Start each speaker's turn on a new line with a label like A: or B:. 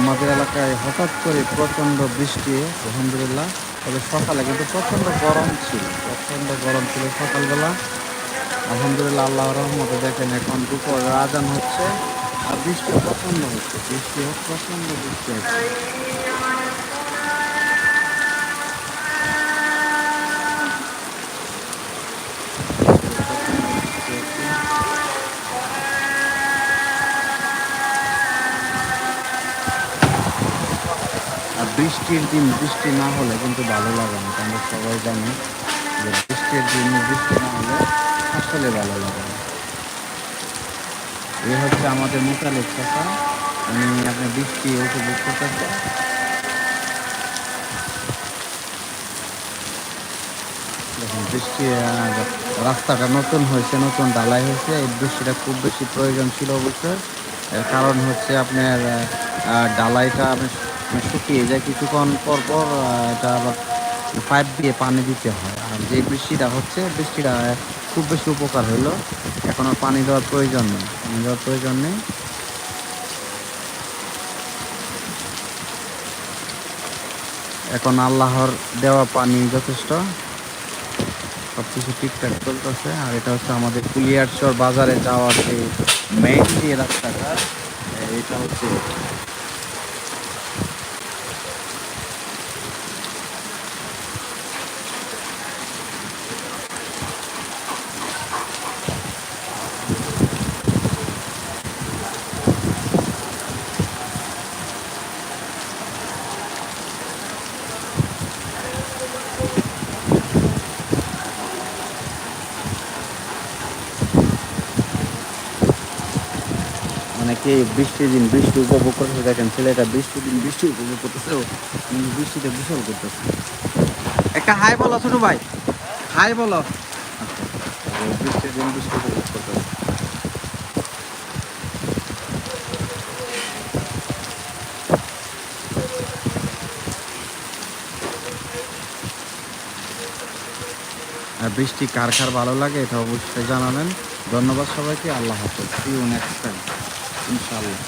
A: আমাদের এলাকায় হঠাৎ করে প্রচণ্ড বৃষ্টি, আলহামদুলিল্লাহ। তবে সকালে কিন্তু প্রচণ্ড গরম ছিল, প্রচণ্ড গরম ছিল সকালবেলা। আলহামদুলিল্লাহ আল্লাহ রহমতে দেখেন এখন দুপুর আজান হচ্ছে, আর বৃষ্টি প্রচণ্ড হচ্ছে, বৃষ্টি হোক প্রচণ্ড বৃষ্টি হচ্ছে। বৃষ্টির দিন, বৃষ্টি না হলে কিন্তু ভালো লাগে না। আমরা সবাই জানি যে বৃষ্টির দিন, বৃষ্টি না হলে আসলে ভালো লাগে না। এই হচ্ছে আমাদের মোতালেব চাষা উনি আপনি বৃষ্টি উপভোগ করতেছে দেখুন, বৃষ্টি রাস্তাটা নতুন হয়েছে, নতুন ঢালাই হয়েছে। এই বৃষ্টিটা খুব বেশি প্রয়োজন ছিল অবশ্যই কারণ হচ্ছে আপনার আপনার মানে শুকিয়ে যায় কিছুক্ষণ পর পর এটা আবার পাইপ দিয়ে পানি দিতে হয়। আর যে বৃষ্টিটা হচ্ছে, বৃষ্টিটা খুব বেশি উপকার হইল। এখন আর পানি দেওয়ার প্রয়োজন নেই। পানি দেওয়ার প্রয়োজন নেই। এখন আল্লাহর দেওয়া পানি যথেষ্ট। সব কিছু ঠিকঠাক চলতেছে। আর এটা হচ্ছে আমাদের কুলিয়ারচর বাজারে যাওয়ার সেই মেইন যে রাস্তাটা এটা হচ্ছে অনেকে বৃষ্টির দিন বৃষ্টি উপভোগ করতেছে? দেখেন ছেলেটা বৃষ্টির দিন বৃষ্টি উপভোগ করতেছে বৃষ্টিতে গোসল করতেছে। একটা হাই বলো ছোট ভাই। হাই বলো। বৃষ্টির দিন বৃষ্টি উপভোগ করতেছে। আর বৃষ্টি কার কার ভালো লাগে এটা অবশ্যই জানাবেন। ধন্যবাদ সবাইকে আল্লাহ হাফেজ। ইউ নেক্সট টাইম ইনশাআল্লাহ।